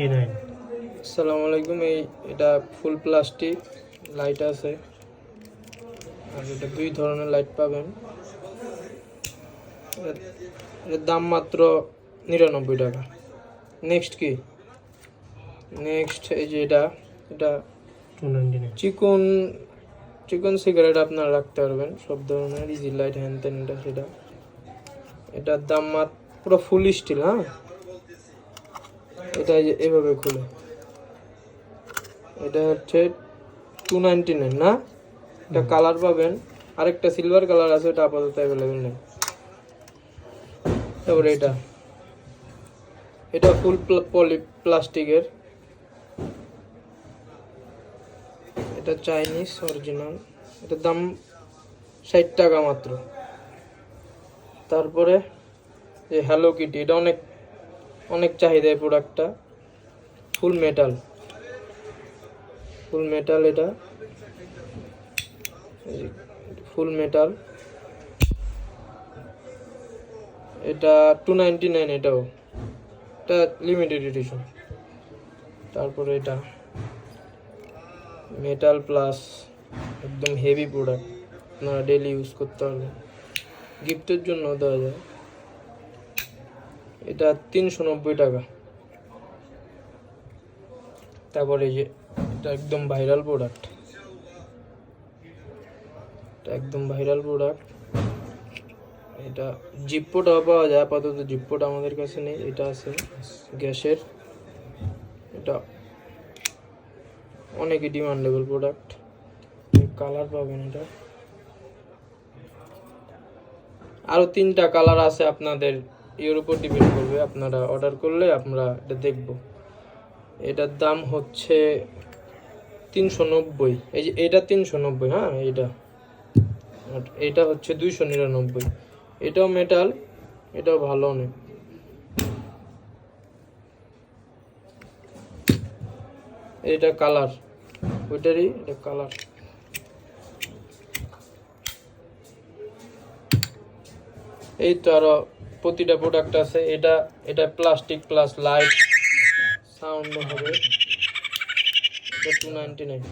Ninety nine আসসালামু আলাইকুম এই এটা ফুল প্লাস্টিক লাইট আছে। আর এটা দুই ধরনের লাইট পাবেন। এর- দাম মাত্র নিরানব্বই টাকা। নেক্সট কি? নেক্সট এই যে এটা এটা চিকন চিকন সিগারেট আপনারা রাখতে পারবেন সব ধরনের ইজি লাইট হ্যান ত্যান এটা। সেটা এটার দাম মাত্র পুরো ফুল স্টিল হ্যাঁ? এটা এভাবে খুলে। এটা হচ্ছে টু নাইনটি নাইন না? এটা কালার পাবেন। আরেকটা সিলভার কালার আছে এটা আপাতত অ্যাভেলেবেল নেই। তারপরে এটা। এটা ফুল পলি প্লাস্টিকের এটা চাইনিজ অরিজিনাল এটার দাম ষাট টাকা মাত্র। তারপরে যে হ্যালো কিটি এটা অনেক অনেক চাহিদা এই প্রোডাক্টটা ফুল মেটাল ফুল মেটাল এটা। ফুল মেটাল এটা টু নাইনটি নাইন এটাও। এটা লিমিটেড এডিশন তারপরে এটা। মেটাল প্লাস একদম হেভি প্রোডাক্ট আপনারা ডেলি ইউজ করতে পারবেন। গিফটের জন্য দেওয়া যায়। এটা তিনশো নব্বই টাকা। তারপরে এই যে, এটা একদম ভাইরাল প্রোডাক্ট এটা একদম ভাইরাল প্রোডাক্ট এটা জিপ্পোটাও পাওয়া যায়, আপাতত জিপ্পোটা আমাদের কাছে নেই, এটা আছে গ্যাসের। এটা অনেকই ডিমান্ডেবল প্রোডাক্ট কালার পাবেন এটা। আরও তিনটা কালার আছে আপনাদের এর উপর ডিপেন্ড করবে, আপনারা অর্ডার করলে আমরা এটা দেখব। এটার দাম হচ্ছে তিনশো নব্বই। এই যে এটা তিনশো নব্বই হ্যাঁ আর এটা হচ্ছে দুইশো নিরানব্বই। এটাও মেটাল এটাও ভালো অনেক। এটা কালার ওইটারই এটা কালার এই তো আরও প্রতিটা প্রোডাক্ট আছে এটা এটা প্লাস্টিক প্লাস লাইট সাউন্ড হবে। এটা টু নাইনটি নাইন